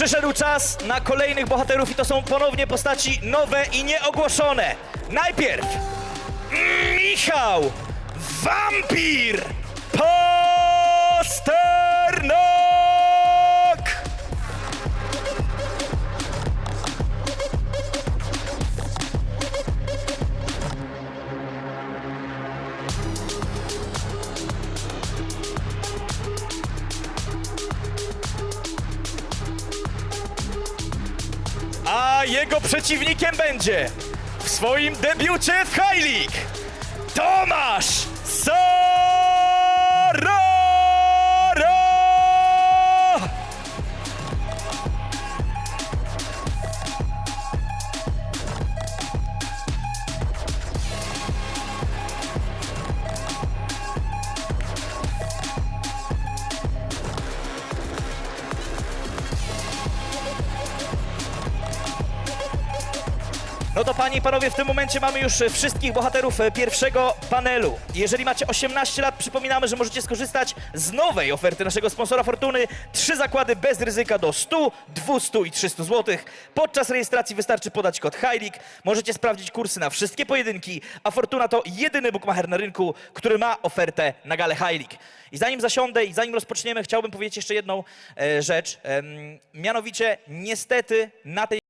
Przyszedł czas na kolejnych bohaterów i to są ponownie postaci nowe i nieogłoszone. Najpierw Michał Wampir! A jego przeciwnikiem będzie w swoim debiucie w High League No to panie i panowie, w tym momencie mamy już e, wszystkich bohaterów e, pierwszego panelu. Jeżeli macie 18 lat, przypominamy, że możecie skorzystać z nowej oferty naszego sponsora Fortuny. Trzy zakłady bez ryzyka do 100, 200 i 300 zł. Podczas rejestracji wystarczy podać kod HILIK. Możecie sprawdzić kursy na wszystkie pojedynki, a Fortuna to jedyny bookmacher na rynku, który ma ofertę na galę HILIK. I zanim zasiądę i zanim rozpoczniemy, chciałbym powiedzieć jeszcze jedną e, rzecz. Em, mianowicie, niestety na tej